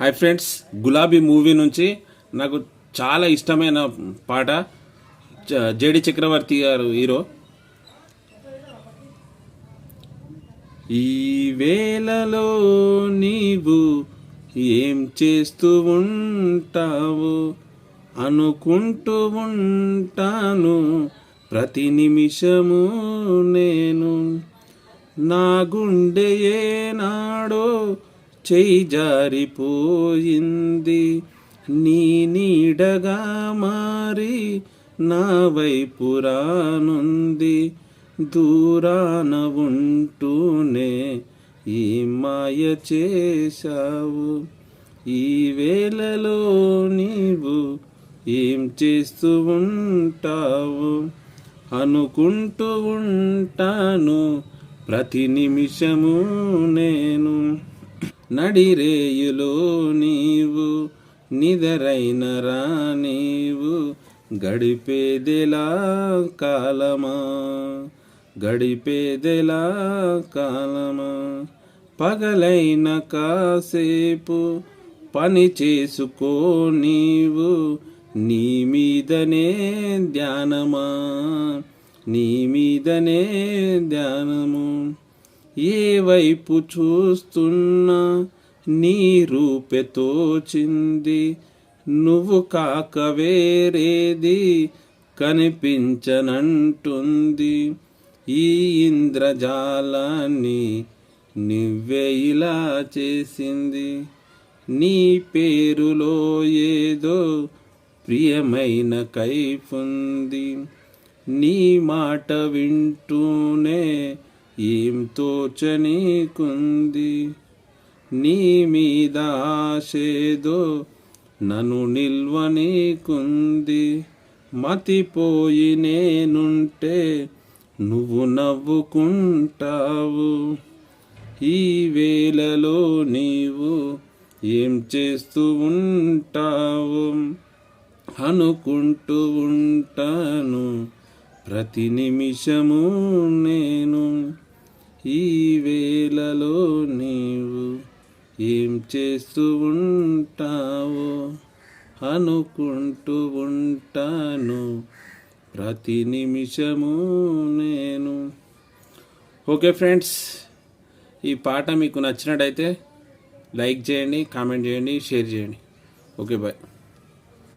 Hi friends గులాబీ movie నుంచి నాకు చాలా ఇష్టమైన పాట జ- జేడి చక్రవర్తి గారు హీరో. ఈ వేళలో నీవు ఏం చేస్తూ ఉంటావు? అనుకుంటూ ఉంటాను. ప్రతి నిమిషము నేను నా గుండె ఏనాడో చేయి జారిపోయింది. నీ నీడగా మారి నా వైపు రానుంది. దూరాన ఉంటూనే ఈ మాయ చేశావు. ఈ వేళలో నీవు ఏం చేస్తూ ఉంటావు? అనుకుంటూ ఉంటాను. ప్రతి నిమిషము నేను నడిరేయులో నీవు నిదరైన రా నీవు గడిపేదెలా కాలమా? గడిపేదెలా కాలమా? పగలైన కాసేపు పని చేసుకో నీవు నీ మీదనే ధ్యానమా? నీ మీదనే ధ్యానము. ఏ వైపు చూస్తున్నా నీ రూపె తోచింది. నువ్వు కాక వేరేది కనిపించనంటుంది. ఈ ఇంద్రజాలాన్ని నువ్వే ఇలా చేసింది. నీ పేరులో ఏదో ప్రియమైన కైఫుంది. నీ మాట వింటూనే ఏం తోచనీకుంది నీ మీద ఆశేదో నన్ను నిల్వనీకుంది మతిపోయి నేనుంటే నువ్వు నవ్వుకుంటావు. ఈ వేళలో నీవు ఏం చేస్తూ ఉంటావు? అనుకుంటూ ఉంటాను. ప్రతి నిమిషము నేను ఈ వేళలో నీవు ఏం చేస్తూ ఉంటావు అనుకుంటూ ఉంటాను. ప్రతి నిమిషము నేను. ఓకే ఫ్రెండ్స్ ఈ పాట మీకు నచ్చినట్టయితే లైక్ చేయండి కామెంట్ చేయండి షేర్ చేయండి. Okay bye.